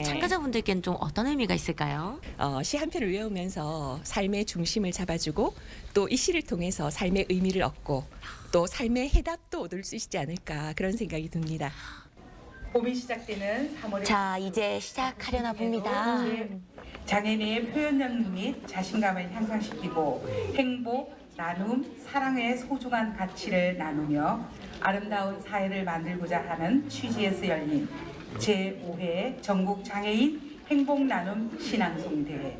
우리 참가자분들께는 좀 어떤 의미가 있을까요? 어, 시 한 편을 외우면서 삶의 중심을 잡아주고 또 이 시를 통해서 삶의 의미를 얻고 또 삶의 해답도 얻을 수 있지 않을까 그런 생각이 듭니다. 봄이 시작되는 3월의 자, 이제 시작하려나 봅니다. 장애인의 표현력 및 자신감을 향상시키고 행복, 나눔, 사랑의 소중한 가치를 나누며 아름다운 사회를 만들고자 하는 취지에서 열린 제5회 전국 장애인 행복 나눔 신앙송 대회.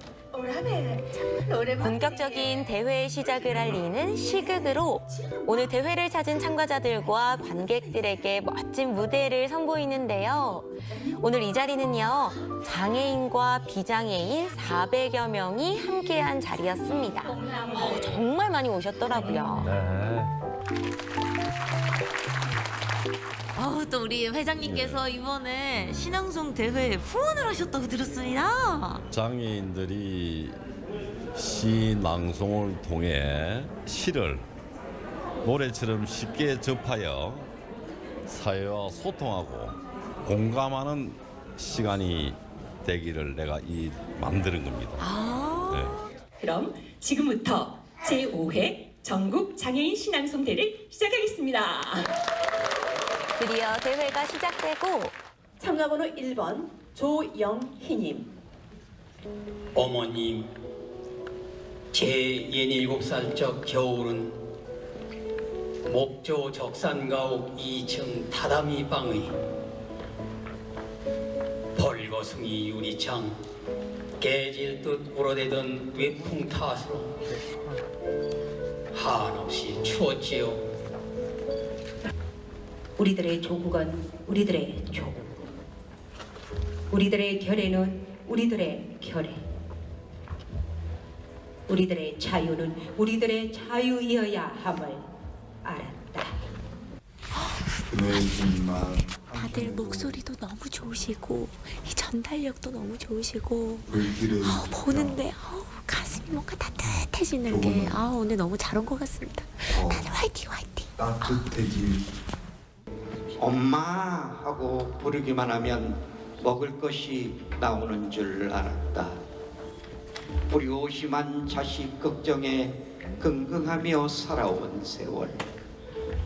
본격적인 대회의 시작을 알리는 시극으로 오늘 대회를 찾은 참가자들과 관객들에게 멋진 무대를 선보이는데요. 오늘 이 자리는요, 장애인과 비장애인 400여 명이 함께한 자리였습니다. 어, 정말 많이 오셨더라고요. 아우, 또 우리 회장님께서 이번에 신앙송 대회에 후원을 하셨다고 들었습니다. 장애인들이 시 낭송을 통해 시를 노래처럼 쉽게 접하여 사회와 소통하고 공감하는 시간이 되기를 내가 이 만드는 겁니다. 아. 네. 그럼 지금부터 제5회 전국 장애인 신앙송대를 시작하겠습니다. 드디어 대회가 시작되고 참가번호 1번 조영희님. 어머님, 제 67살 적 겨울은 목조 적산가옥 2층 다다미 방의 벌거숭이 유리창 깨질 듯 오래되던 외풍 탓으로 한없이 추웠지요. 우리들의 조국은 우리들의 조국. 우리들의 결의는 우리들의 결의. 우리들의 자유는 우리들의 자유이어야 함을 알았다. 다들 목소리도 너무 좋으시고 이 전달력도 너무 좋으시고 아, 보는데 아우, 가슴이 뭔가 따뜻해지는 게 아, 오늘 너무 잘 온 것 같습니다. 다들 화이팅 화이팅. 따뜻해질 엄마 하고 부르기만 하면 먹을 것이 나오는 줄 알았다. 불효심한 자식 걱정에 긍긍하며 살아온 세월.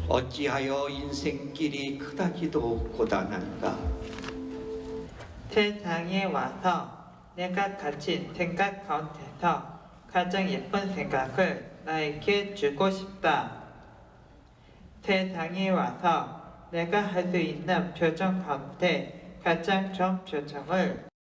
어찌하여 인생길이 크다기도 고단한가. 세상에 와서 내가 가진 생각 가운데서 가장 예쁜 생각을 나에게 주고 싶다. 세상에 와서 내가 할 수 있는 표정 가운데 가장 좋은 표정을